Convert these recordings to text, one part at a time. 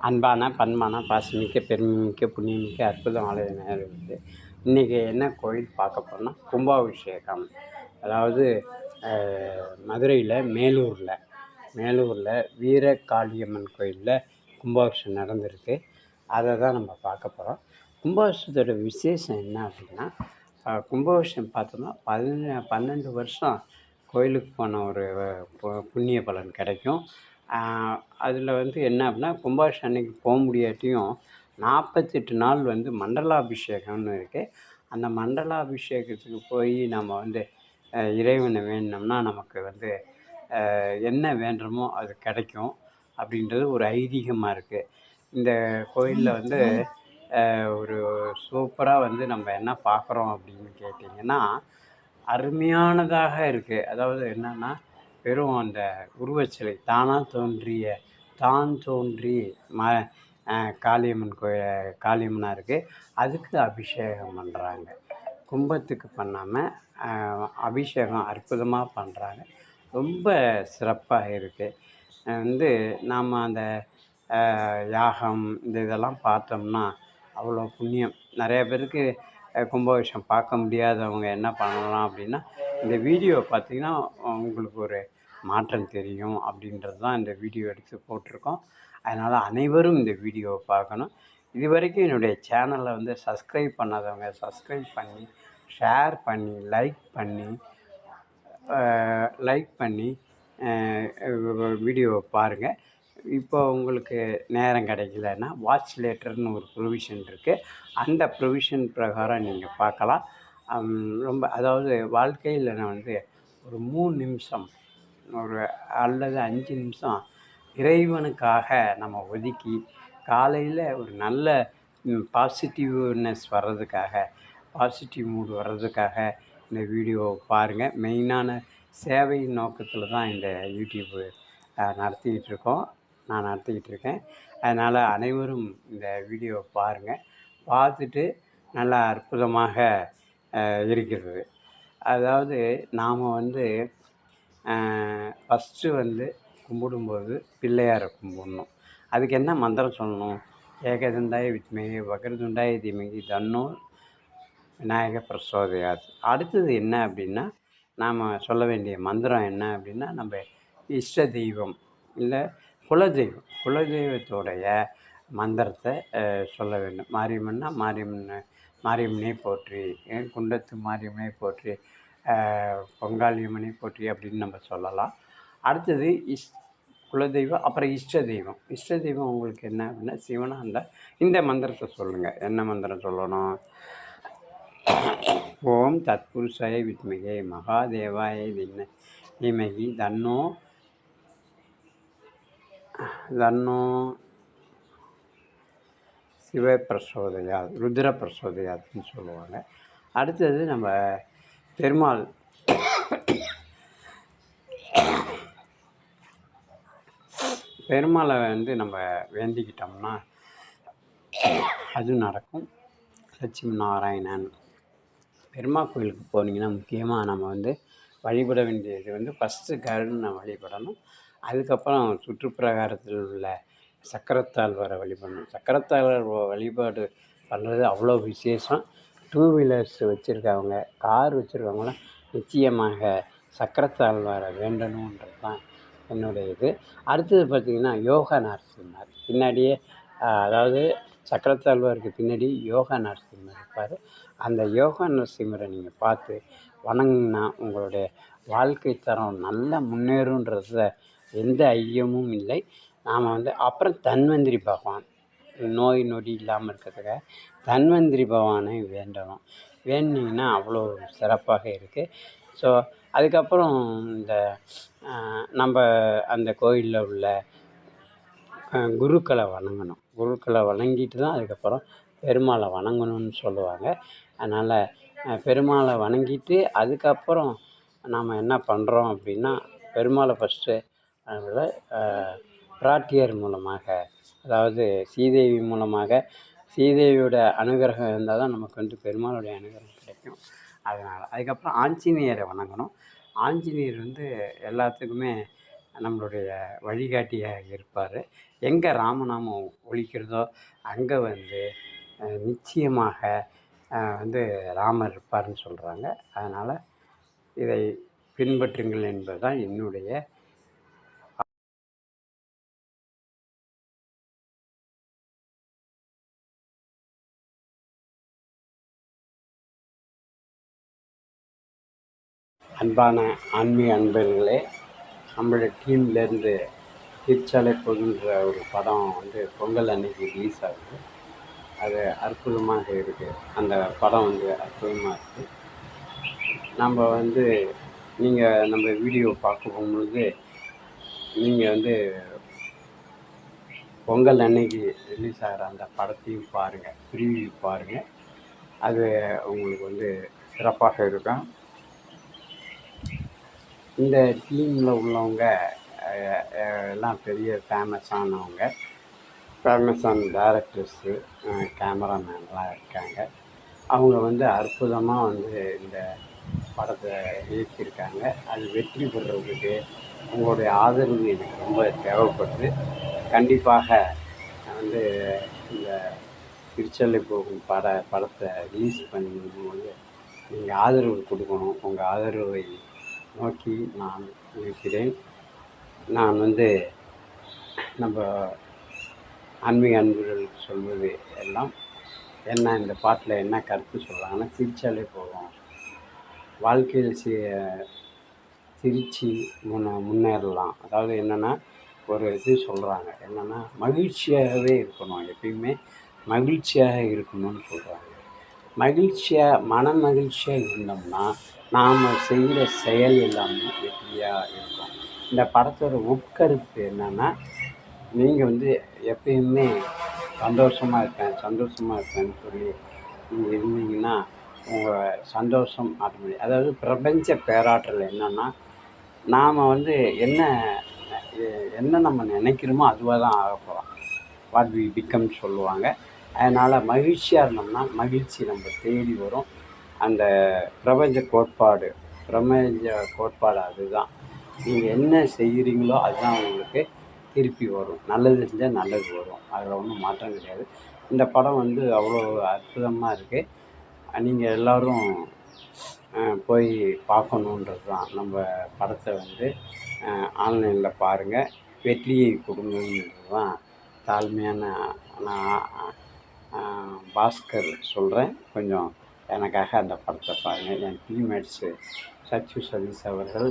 அன்பான பண்பான பாசமிக்க பெருமைமிக்க புண்ணியமிக்க அற்புதம் ஆலய நேயர்களுக்கு இன்றைக்கி என்ன கோயில் பார்க்க போகிறோம்னா கும்பாபிஷேகம். அதாவது மதுரையில் மேலூரில் மேலூரில் வீரகாளியம்மன் கோயிலில் கும்பாபிஷேகம் நடந்திருக்கு. அதை தான் நம்ம பார்க்க போகிறோம் கும்பாபிஷேகத்தோட விசேஷம் என்ன அப்படின்னா கும்பாபிஷேகம் பார்த்தோம்னா பதின பன்னெண்டு வருஷம் கோயிலுக்கு போன ஒரு பு- புண்ணிய பலன் கிடைக்கும். அதில் வந்து என்ன அப்படின்னா கும்பாபிஷேகம் அன்னைக்கு போக முடியாட்டியும் நாற்பத்தெட்டு நாள் வந்து மண்டலாபிஷேகம்னு இருக்குது அந்த மண்டலாபிஷேகத்துக்கு போய் நம்ம வந்து இறைவனை வேண்டினோம்னா நமக்கு வந்து என்ன வேண்டுமோ அது கிடைக்கும் அப்படின்றது ஒரு ஐதீகமாக இருக்குது இந்த கோயிலில் வந்து ஒரு சூப்பராக வந்து நம்ம என்ன பார்க்குறோம் அப்படின்னு கேட்டிங்கன்னா அருமையானதாக இருக்குது அதாவது என்னன்னா வெறும் அந்த உருவச்சிலை. தானாக தோன்றிய தான் தோன்றி ம காளியம்மன் கோயில் காளியம்மனாக இருக்குது அதுக்கு அபிஷேகம் பண்ணுறாங்க கும்பத்துக்கு பண்ணாமல் அபிஷேகம் அற்புதமாக பண்ணுறாங்க ரொம்ப சிறப்பாக இருக்குது வந்து நாம் அந்த யாகம் இந்த இதெல்லாம் பார்த்தோம்னா அவ்வளோ புண்ணியம். நிறைய பேருக்கு கும்பாபிஷேகம் பார்க்க முடியாதவங்க என்ன பண்ணலாம் அப்படின்னா இந்த வீடியோ பார்த்திங்கன்னா உங்களுக்கு ஒரு மாற்றம் தெரியும் அப்படின்றது தான் இந்த வீடியோ எடுத்து போட்டிருக்கோம். அதனால் அனைவரும் இந்த வீடியோவை பார்க்கணும். இது வரைக்கும் என்னுடைய சேனலை வந்து சப்ஸ்கிரைப் பண்ணாதவங்க சப்ஸ்கிரைப் பண்ணி ஷேர் பண்ணி லைக் பண்ணி லைக் பண்ணி வீடியோவை பாருங்கள் இப்போ உங்களுக்கு நேரம் கிடைக்கலன்னா வாட்ச் லேட்டர்னு ஒரு ப்ரொவிஷன் இருக்குது அந்த ப்ரொவிஷன் பிரகாரம் நீங்கள் பார்க்கலாம். ரொம்ப அதாவது வாழ்க்கையில் நான் வந்து ஒரு மூணு நிமிஷம் ஒரு அல்லது அஞ்சு நிமிஷம் இறைவனுக்காக நம்ம ஒதுக்கி காலையில் ஒரு நல்ல பாசிட்டிவ்னஸ் வர்றதுக்காக பாசிட்டிவ் மூடு வர்றதுக்காக இந்த வீடியோவை பாருங்கள் மெயினான சேவை நோக்கத்தில் தான் இந்த யூடியூப்பு நடத்திக்கிட்டு இருக்கோம். நான் நடத்திக்கிட்டு இருக்கேன். அதனால் அனைவரும் இந்த வீடியோவை பாருங்கள் பார்த்துட்டு நல்லா அற்புதமாக இருக்கிறது. அதாவது நாம் வந்து ஃபஸ்ட்டு வந்து கும்பிடும்போது பிள்ளையாரை கும்பிடணும். அதுக்கு என்ன மந்திரம் சொல்லணும்? ஏகதந்தாய வித்மகி வக்ரதுண்டாய தீமகி தன்னோ விநாயக பிரசோதையாது. அடுத்தது என்ன அப்படின்னா நாம் சொல்ல வேண்டிய மந்திரம் என்ன அப்படின்னா நம்ம இஷ்ட தெய்வம் இல்லை குலதெய்வம். குலதெய்வத்தோடைய மந்திரத்தை சொல்ல வேண்டும். மாரியம்மன்னா மாரியம்மன் மாரியம்மனை போற்றி ஏன் குண்டத்து மாரியம்மனை போற்றி பொங்காளியம்மனை போற்றி அப்படின்னு நம்ம சொல்லலாம். அடுத்தது இஸ் குலதெய்வம் அப்புறம் இஷ்ட தெய்வம். இஷ்ட தெய்வம் உங்களுக்கு என்ன அப்படின்னா சிவனாக இருந்தால் இந்த மந்திரத்தை சொல்லுங்கள் என்ன மந்திரம் சொல்லணும்? ஓம் தத்புருஷாய வித்மகே மகாதேவாய தின்ன தீமகி தன்னோ தன்னோ சிவ பிரசோதையா ருத்ர பிரசோதையாதுன்னு சொல்லுவாங்க. அடுத்தது நம்ம பெருமாள். பெருமாளை வந்து நம்ம வேண்டிக்கிட்டோம்னா அது நடக்கும். லட்சுமி நாராயணன். பெருமாள் கோயிலுக்கு போனீங்கன்னா முக்கியமாக நம்ம வந்து வழிபட வேண்டியது வந்து ஃபஸ்ட்டு கருணை வழிபடணும். அதுக்கப்புறம் சுற்றுப்பிரகாரத்தில் உள்ள சக்கரத்தாழ்வாரை வழிபடணும். சக்கரத்தாழ்வார் வழிபாடு பண்ணுறது அவ்வளோ விசேஷம். டூ வீலர்ஸ் வச்சுருக்கவங்க கார் வச்சுருக்கவங்களாம் நிச்சயமாக சக்கரத்தாழ்வாரை வேண்டணுன்றது தான் என்னுடைய இது. அடுத்தது பார்த்திங்கன்னா யோகா நரசிம்மர் பின்னாடியே அதாவது சக்கரத்தாழ்வாருக்கு பின்னாடி யோகா நரசிம்மர் இருப்பார். அந்த யோகா நரசிம்மரை நீங்கள் பார்த்து வணங்குனா உங்களுடைய வாழ்க்கை தரம் நல்லா முன்னேறுன்றதுல எந்த ஐயமும் இல்லை. நாம் வந்து அப்புறம் தன்வந்திரி பகவான் நோய் நொடி இல்லாமல் இருக்கிறதுக்காக தன்வந்திரி பவானை வேண்டணும். வேண்டிங்கன்னா அவ்வளோ சிறப்பாக இருக்குது ஸோ அதுக்கப்புறம் இந்த நம்ம அந்த கோயிலில் உள்ள குருக்களை வணங்கணும். குருக்களை வணங்கிட்டு தான் அதுக்கப்புறம் பெருமாளை வணங்கணும்னு சொல்லுவாங்க. அதனால் பெருமாளை வணங்கிட்டு அதுக்கப்புறம் நாம் என்ன பண்ணுறோம் அப்படின்னா பெருமாளை ஃபஸ்ட்டு அதில் பிராட்டியர் மூலமாக அதாவது ஸ்ரீதேவி மூலமாக ஸ்ரீதேவியோட அனுகிரகம் இருந்தால் தான் நமக்கு வந்து பெருமாளுடைய அனுகிரகம் கிடைக்கும். அதனால் அதுக்கப்புறம் ஆஞ்சநேயரை வணங்கணும். ஆஞ்சநேயர் வந்து எல்லாத்துக்குமே நம்மளுடைய வழிகாட்டியாக இருப்பார். எங்கே ராமநாமம் ஒழிக்கிறதோ அங்கே வந்து நிச்சயமாக வந்து ராமர் இருப்பார்னு சொல்கிறாங்க அதனால் இதை பின்பற்றுங்கள் என்பது தான் என்னுடைய அன்பான ஆன்மீக அன்பர்களே நம்மளுடைய டீம்லேருந்து திருச்சாலை போகின்ற ஒரு படம் வந்து பொங்கல் அன்னைக்கு ரிலீஸ் ஆகுது. அது அற்புதமாக இருக்குது அந்த படம் வந்து அற்புதமாக இருக்குது நம்ம வந்து நீங்கள் நம்ம வீடியோ பார்க்க போகும்பொழுது நீங்கள் வந்து பொங்கல் அன்னைக்கு ரிலீஸ் ஆகிற அந்த படத்தையும் பாருங்கள் ப்ரீவியூ பாருங்கள் அது உங்களுக்கு வந்து சிறப்பாக இருக்கும். இந்த டீமில் உள்ளவங்க அஹ், எல்லாம் பெரிய ஃபேமஸானவங்க ஃபேமஸான டேரக்டர்ஸு கேமராமேன்லாம் இருக்காங்க. அவங்க வந்து அற்புதமாக வந்து இந்த படத்தை இயக்கியிருக்காங்க. அது வெற்றி பெறுறதுக்கு உங்களுடைய ஆதரவு எனக்கு ரொம்ப தேவைப்படுது. கண்டிப்பாக நான் வந்து இந்த திருச்செல்லை போகும் பட படத்தை ரிலீஸ் பண்ணும்போது நீங்கள் ஆதரவு கொடுக்கணும். உங்கள் ஆதரவை நோக்கி நான் இருக்கிறேன். நான் வந்து நம்ம ஆன்மீக அன்புகள் சொல்வது எல்லாம் என்ன இந்த பாட்டில் என்ன கருத்து சொல்கிறாங்கன்னா சிரித்தாலே போதும். வாழ்க்கையில் சி சிரித்து முன்ன முன்னேறலாம். அதாவது என்னென்னா ஒரு இது சொல்கிறாங்க என்னென்னா மகிழ்ச்சியாகவே இருக்கணும். எப்பயுமே மகிழ்ச்சியாக இருக்கணும்னு சொல்கிறாங்க மகிழ்ச்சியாக மன மகிழ்ச்சியாக இருந்தோம்னா நாம் செய்கிற செயல் எல்லாமே வெற்றியாக இருக்கும். இந்த படத்தோட உட்கருத்து என்னென்னா நீங்கள் வந்து எப்பயுமே சந்தோஷமாக இருக்கேன் சந்தோஷமாக இருக்கேன்னு சொல்லி நீங்கள் இருந்தீங்கன்னா உங்கள் சந்தோஷம் ஆட்டோமேட்டிக் அதாவது பிரபஞ்ச பேராற்றல் என்னென்னா நாம் வந்து என்ன என்ன நம்ம நினைக்கிறோமோ அதுவாக தான் ஆக போகிறோம் வாட் வி பிக்கம் சொல்லுவாங்க. அதனால் மகிழ்ச்சியாக இருந்தோம்னா மகிழ்ச்சி நம்ம தேடி வரும். அந்த பிரபஞ்ச கோட்பாடு பிரபஞ்ச கோட்பாடு அதுதான். நீங்கள் என்ன செய்கிறீங்களோ அதுதான் உங்களுக்கு திருப்பி வரும். நல்லது செஞ்சால் நல்லது வரும். அதில் ஒன்றும் மாற்றம் கிடையாது. இந்த படம் வந்து அவ்வளோ அற்புதமாக இருக்குது நீங்கள் எல்லோரும் போய் பார்க்கணுன்றது தான் நம்ம படத்தை வந்து ஆன்லைனில் பாருங்கள் வெற்றியை கொடுங்கன்றது தான் தாழ்மையான நான் பாஸ்கர் சொல்கிறேன் கொஞ்சம் எனக்காக அந்த படத்தை பாருங்கள் என் டீம்மேட்ஸு சச்சு சதீஷ் அவர்கள்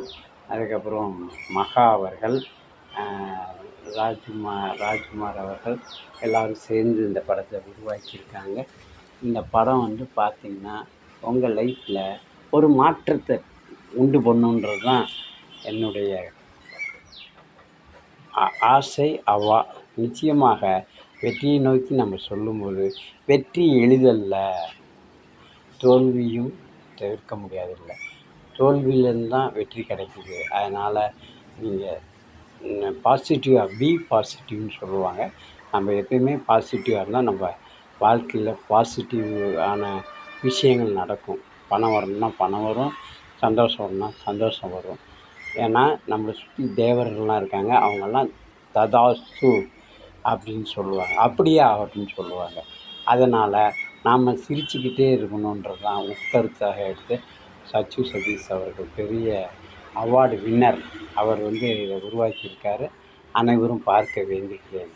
அதுக்கப்புறம் மகா அவர்கள் ராஜ்குமார் ராஜ்குமார் அவர்கள் எல்லோரும் சேர்ந்து இந்த படத்தை உருவாக்கியிருக்காங்க. இந்த படம் வந்து பார்த்திங்கன்னா உங்கள் லைஃப்பில் ஒரு மாற்றத்தை உண்டு பண்ணுன்றது தான் என்னுடைய ஆசை அவா. நிச்சயமாக வெற்றியை நோக்கி நம்ம சொல்லும்போது வெற்றி எளிதல்ல. தோல்வியும் தவிர்க்க முடியாதில்லை. தோல்வியிலேருந்து தான் வெற்றி கிடைக்குது. அதனால் நீங்கள் பாசிட்டிவாக பி பாசிட்டிவ்னு சொல்லுவாங்க. நம்ம எப்பயுமே பாசிட்டிவாக இருந்தால் நம்ம வாழ்க்கையில் பாசிட்டிவான விஷயங்கள் நடக்கும். பணம் வரணும்னா பணம் வரும் சந்தோஷம் வரணும்னா சந்தோஷம் வரும். ஏன்னா நம்மளை சுற்றி தேவர்கள்லாம் இருக்காங்க. அவங்கெல்லாம் ததாசு. அப்படின்னு சொல்லுவாங்க. அப்படியே ஆகட்டும்னு சொல்லுவாங்க. அதனால் நாம் சிரிச்சுக்கிட்டே இருக்கணுன்றது தான் உட்கருத்தாக எடுத்து சச்சு சதீஷ் அவர்கள் பெரிய அவார்டு வின்னர் அவர் வந்து இதை உருவாக்கியிருக்காரு. அனைவரும் பார்க்க வேண்டுகிறேன்